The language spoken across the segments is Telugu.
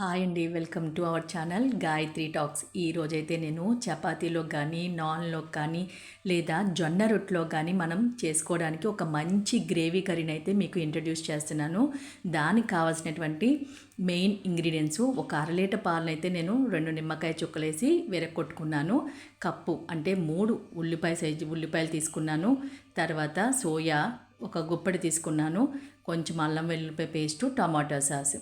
హాయ్ అండి welcome to our channel Gayatri talks ఈరోజైతే నేను చపాతీలో కానీ నాన్లో కానీ లేదా జొన్న రొట్టెలో కానీ మనం చేసుకోవడానికి ఒక మంచి గ్రేవీ కర్రీని అయితే మీకు ఇంట్రడ్యూస్ చేస్తున్నాను. దానికి కావాల్సినటువంటి మెయిన్ ఇంగ్రీడియంట్స్ ఒక అర లీటర్ పాలను అయితే నేను రెండు నిమ్మకాయ చుక్కలేసి కొట్టుకున్నాను కప్పు అంటే మూడు ఉల్లిపాయ సైజు ఉల్లిపాయలు తీసుకున్నాను. తర్వాత సోయా ఒక గుప్పడి తీసుకున్నాను. కొంచెం అల్లం వెల్లుల్లిపాయ పేస్టు టమాటో సాస్.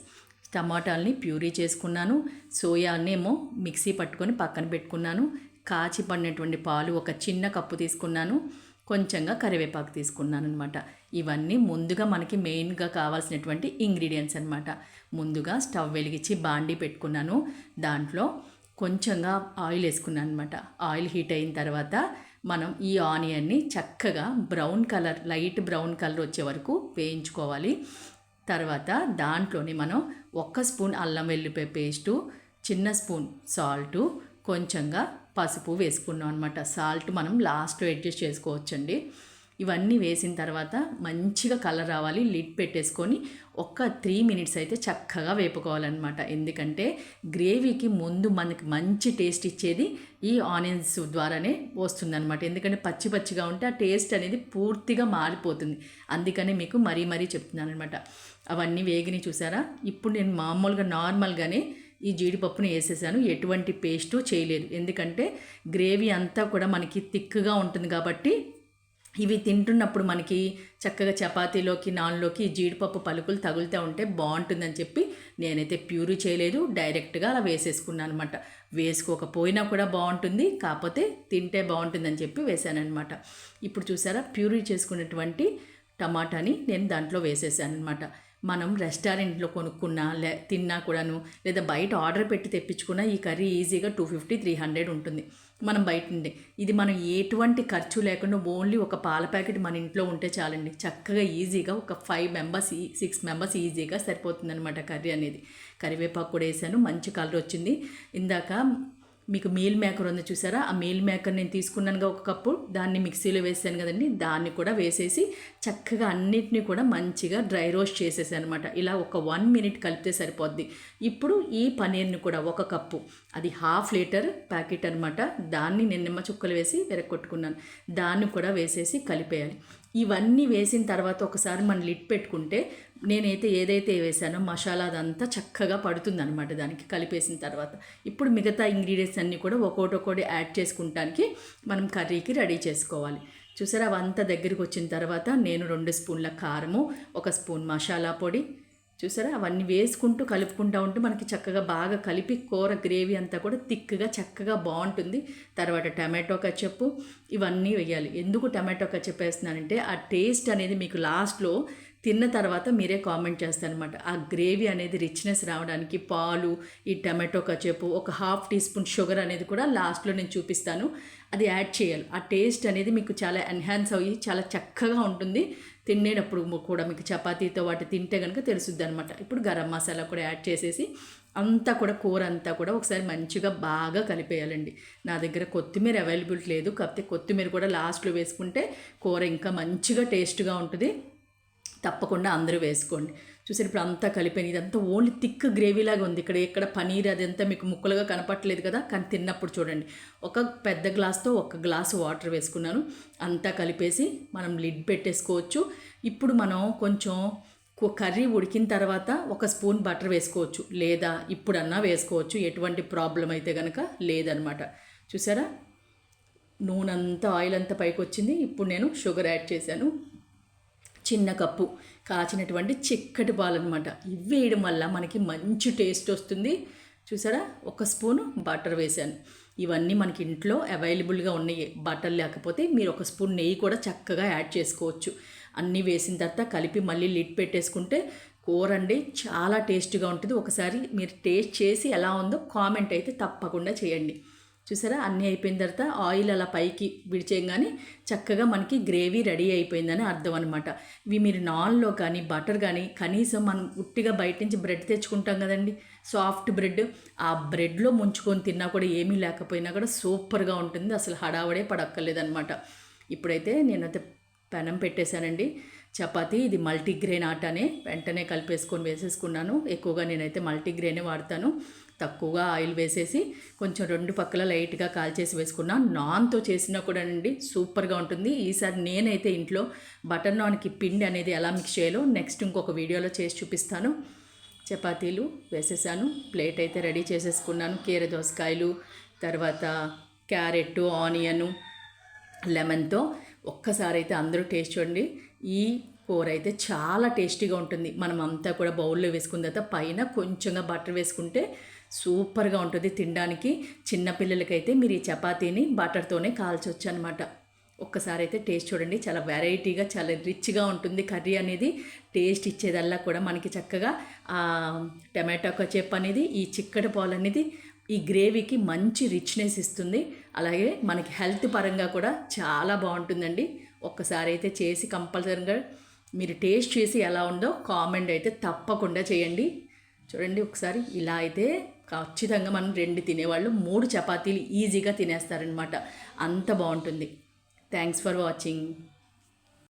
టమాటాలని ప్యూరీ చేసుకున్నాను. సోయానేమో మిక్సీ పట్టుకొని పక్కన పెట్టుకున్నాను. కాచి పడినటువంటి పాలు ఒక చిన్న కప్పు తీసుకున్నాను. కొంచెంగా కరివేపాకు తీసుకున్నాను అనమాట ఇవన్నీ ముందుగా మనకి మెయిన్గా కావాల్సినటువంటి ఇంగ్రీడియంట్స్ అనమాట ముందుగా స్టవ్ వెలిగించి బాండీ పెట్టుకున్నాను. దాంట్లో కొంచెంగా ఆయిల్ వేసుకున్నాను అనమాట ఆయిల్ హీట్ అయిన తర్వాత మనం ఈ ఆనియన్ని చక్కగా brown colour light brown colour వచ్చే వరకు వేయించుకోవాలి. తర్వాత దాంట్లోనే మనం ఒక్క స్పూన్ అల్లం వెల్లిపాయ పేస్టు చిన్న స్పూన్ సాల్టు కొంచెంగా పసుపు వేసుకున్నాం అనమాట సాల్ట్ మనం లాస్ట్లో అడ్జస్ట్ చేసుకోవచ్చండి. ఇవన్నీ వేసిన తర్వాత మంచిగా కలర్ రావాలి లిడ్ పెట్టేసుకొని ఒక్క త్రీ మినిట్స్ అయితే చక్కగా వేపుకోవాలన్నమాట. ఎందుకంటే గ్రేవీకి ముందు మనకి మంచి టేస్ట్ ఇచ్చేది ఈ ఆనియన్స్ ద్వారానే వస్తుందన్నమాట. ఎందుకంటే పచ్చి పచ్చిగా ఉంటే ఆ టేస్ట్ అనేది పూర్తిగా మారిపోతుంది. అందుకనే మీకు మరీ మరీ చెప్తున్నాను అనమాట అవన్నీ వేగిని చూసారా? ఇప్పుడు నేను మామూలుగా నార్మల్గానే ఈ జీడిపప్పుని వేసేసాను. ఎటువంటి పేస్టు చేయలేదు. ఎందుకంటే గ్రేవీ అంతా కూడా మనకి థిక్గా ఉంటుంది కాబట్టి ఇవి తింటున్నప్పుడు మనకి చక్కగా చపాతీలోకి నాన్లోకి జీడిపప్పు పలుకులు తగులుతూ ఉంటే బాగుంటుందని చెప్పి నేనైతే ప్యూరీ చేయలేదు. డైరెక్ట్గా అలా వేసేసుకున్నాను అనమాట వేసుకోకపోయినా కూడా బాగుంటుంది. కాకపోతే తింటే బాగుంటుందని చెప్పి వేశానమాట ఇప్పుడు చూసారా? ప్యూరీ చేసుకున్నటువంటి టమాటాని నేను దాంట్లో వేసేసాను అనమాట మనం రెస్టారెంట్లో కొనుక్కున్నా లే తిన్నా కూడాను లేదా బయట ఆర్డర్ పెట్టి తెప్పించుకున్నా ఈ కర్రీ ఈజీగా టూ ఫిఫ్టీ త్రీ హండ్రెడ్ ఉంటుంది. మనం బయట నుండి ఇది మనం ఎటువంటి ఖర్చు లేకుండా ఓన్లీ ఒక పాల ప్యాకెట్ మన ఇంట్లో ఉంటే చాలండి. చక్కగా ఈజీగా ఒక ఫైవ్ మెంబర్స్ సిక్స్ మెంబర్స్ ఈజీగా సరిపోతుంది అనమాట కర్రీ అనేది. కరివేపాకు కూడా వేసాను. మంచి కలర్ వచ్చింది. ఇందాక మీకు మీల్ మేకర్ ఉంది చూసారా? ఆ మీల్ మేకర్ నేను తీసుకున్నానుగా ఒక కప్పు. దాన్ని మిక్సీలో వేసాను కదండి. దాన్ని కూడా వేసేసి చక్కగా అన్నిటినీ కూడా మంచిగా డ్రై రోస్ట్ చేసేసాను అనమాట ఇలా ఒక వన్ మినిట్ కలిపితే సరిపోద్ది. ఇప్పుడు ఈ పనీర్ని కూడా ఒక కప్పు. అది హాఫ్ లీటర్ ప్యాకెట్ అనమాట దాన్ని నేను నిమ్మ చుక్కలు వేసి విరగొట్టుకున్నాను దాన్ని కూడా వేసేసి కలిపేయాలి. ఇవన్నీ వేసిన తర్వాత ఒకసారి మనం లిట్ పెట్టుకుంటే నేనైతే ఏదైతే వేసానో మసాలా అదంతా చక్కగా పడుతుంది అనమాట దానికి కలిపేసిన తర్వాత. ఇప్పుడు మిగతా ఇంగ్రీడియంట్స్ అన్నీ కూడా ఒక్కోటి ఒక్కోటి యాడ్ చేసుకుంటానికి మనం కర్రీకి రెడీ చేసుకోవాలి. చూసారా అవంతా దగ్గరికి వచ్చిన తర్వాత నేను రెండు స్పూన్ల కారము ఒక స్పూన్ మసాలా పొడి చూసారా? అవన్నీ వేసుకుంటూ కలుపుకుంటూ ఉంటే మనకి చక్కగా బాగా కలిపి కూర గ్రేవీ అంతా కూడా థిక్గా చక్కగా బాగుంటుంది. తర్వాత టమాటో కచ్చప్పు ఇవన్నీ వేయాలి. ఎందుకు టమాటో కచ్చప్ వేస్తున్నానంటే ఆ టేస్ట్ అనేది మీకు లాస్ట్లో తిన్న తర్వాత మీరే కామెంట్ చేస్తారనమాట ఆ గ్రేవీ అనేది రిచ్నెస్ రావడానికి పాలు ఈ టమాటో కచేపు ఒక హాఫ్ టీ స్పూన్ షుగర్ అనేది కూడా లాస్ట్లో నేను చూపిస్తాను. అది యాడ్ చేయాలి. ఆ టేస్ట్ అనేది మీకు చాలా ఎన్హాన్స్ అయ్యి చాలా చక్కగా ఉంటుంది. తినేటప్పుడు కూడా మీకు చపాతీతో వాటి తింటే కనుక తెలుసుద్ది అనమాట ఇప్పుడు గరం మసాలా కూడా యాడ్ చేసేసి అంతా కూడా కూర అంతా కూడా ఒకసారి మంచిగా బాగా కలిపేయాలండి. నా దగ్గర కొత్తిమీర అవైలబిలిటీ లేదు. కాకపోతే కొత్తిమీర కూడా లాస్ట్లో వేసుకుంటే కూర ఇంకా మంచిగా టేస్ట్గా ఉంటుంది. తప్పకుండా అందరూ వేసుకోండి. చూసారు ఇప్పుడు అంతా కలిపాను ఇదంతా ఓన్లీ థిక్ గ్రేవీలాగా ఉంది. ఇక్కడ ఎక్కడ పనీర్ అదంతా మీకు ముక్కలుగా కనపట్లేదు కదా కానీ తిన్నప్పుడు చూడండి. ఒక పెద్ద గ్లాస్తో ఒక గ్లాసు వాటర్ వేసుకున్నాను. అంతా కలిపేసి మనం లిడ్ పెట్టేసుకోవచ్చు. ఇప్పుడు మనం కొంచెం కర్రీ ఉడికిన తర్వాత ఒక స్పూన్ బటర్ వేసుకోవచ్చు. లేదా ఇప్పుడన్నా వేసుకోవచ్చు. ఎటువంటి ప్రాబ్లం అయితే కనుక లేదనమాట. చూసారా? నూనె అంతా ఆయిల్ అంతా పైకి వచ్చింది ఇప్పుడు నేను షుగర్ యాడ్ చేశాను. చిన్న కప్పు కాచినటువంటి చిక్కటి పాలు అనమాట ఇవి వేయడం వల్ల మనకి మంచి టేస్ట్ వస్తుంది. చూసారా? ఒక స్పూను బటర్ వేశాను. ఇవన్నీ మనకి ఇంట్లో అవైలబుల్గా ఉన్నాయి. బటర్ లేకపోతే మీరు ఒక స్పూన్ నెయ్యి కూడా చక్కగా యాడ్ చేసుకోవచ్చు. అన్నీ వేసిన తర్వాత కలిపి మళ్ళీ లిడ్ పెట్టేసుకుంటే కూర అండి చాలా టేస్ట్గా ఉంటుంది. ఒకసారి మీరు టేస్ట్ చేసి ఎలా ఉందో కామెంట్ అయితే తప్పకుండా చేయండి. చూసారా? అన్నీ అయిపోయిన తర్వాత ఆయిల్ అలా పైకి విడిచేయగానే చక్కగా మనకి గ్రేవీ రెడీ అయిపోయిందని అర్థం అనమాట ఇవి మీరు నాన్లో కానీ బటర్ కానీ కనీసం మనం ఉట్టిగా బయట నుంచి బ్రెడ్ తెచ్చుకుంటాం కదండి. Soft bread. ఆ బ్రెడ్లో ముంచుకొని తిన్నా కూడా ఏమీ లేకపోయినా కూడా సూపర్గా ఉంటుంది. అసలు హడావడే పడక్కర్లేదనమాట ఇప్పుడైతే నేనైతే పెనం పెట్టేశానండి. చపాతీ ఇది మల్టీగ్రెయిన్ ఆటనే. వెంటనే కలిపేసుకొని వేసేసుకున్నాను. ఎక్కువగా నేనైతే మల్టీగ్రెయినే వాడతాను. తక్కువగా ఆయిల్ వేసేసి కొంచెం రెండు పక్కల లైట్గా కాల్చేసి వేసుకున్నాను నాన్తో చేసినా కూడా అండి సూపర్గా ఉంటుంది. ఈసారి నేనైతే ఇంట్లో బటర్ నాన్కి పిండి అనేది ఎలా మిక్స్ చేయాలో నెక్స్ట్ ఇంకొక వీడియోలో చేసి చూపిస్తాను. చపాతీలు వేసేసాను. ప్లేట్ అయితే రెడీ చేసేసుకున్నాను. కీర దోసకాయలు తర్వాత క్యారెట్ ఆనియను లెమన్తో ఒక్కసారి అయితే అందరూ టేస్ట్ చూడండి. ఈ కూర అయితే చాలా టేస్టీగా ఉంటుంది. మనం అంతా కూడా బౌల్లో వేసుకున్న తర్వాత పైన కొంచెంగా బటర్ వేసుకుంటే సూపర్గా ఉంటుంది తినడానికి. చిన్నపిల్లలకైతే మీరు ఈ చపాతీని బటర్తోనే కాల్చొచ్చు అనమాట ఒక్కసారి అయితే టేస్ట్ చూడండి. చాలా వెరైటీగా చాలా రిచ్గా ఉంటుంది. కర్రీ అనేది టేస్ట్ ఇచ్చేదల్లా కూడా మనకి చక్కగా ఆ టమాటో కచేప్ అనేది ఈ చిక్కటి పాలు అనేది ఈ గ్రేవీకి మంచి రిచ్నెస్ ఇస్తుంది. అలాగే మనకి హెల్త్ పరంగా కూడా చాలా బాగుంటుందండి. ఒక్కసారి అయితే చేసి కంపల్సరీగా మీరు టేస్ట్ చేసి ఎలా ఉందో కామెంట్ అయితే తప్పకుండా చేయండి. చూడండి ఒకసారి ఇలా అయితే ఖచ్చితంగా మనం రెండు తినేవాళ్ళు మూడు చపాతీలు ఈజీగా తినేస్తారనమాట అంత బాగుంటుంది. Thanks for watching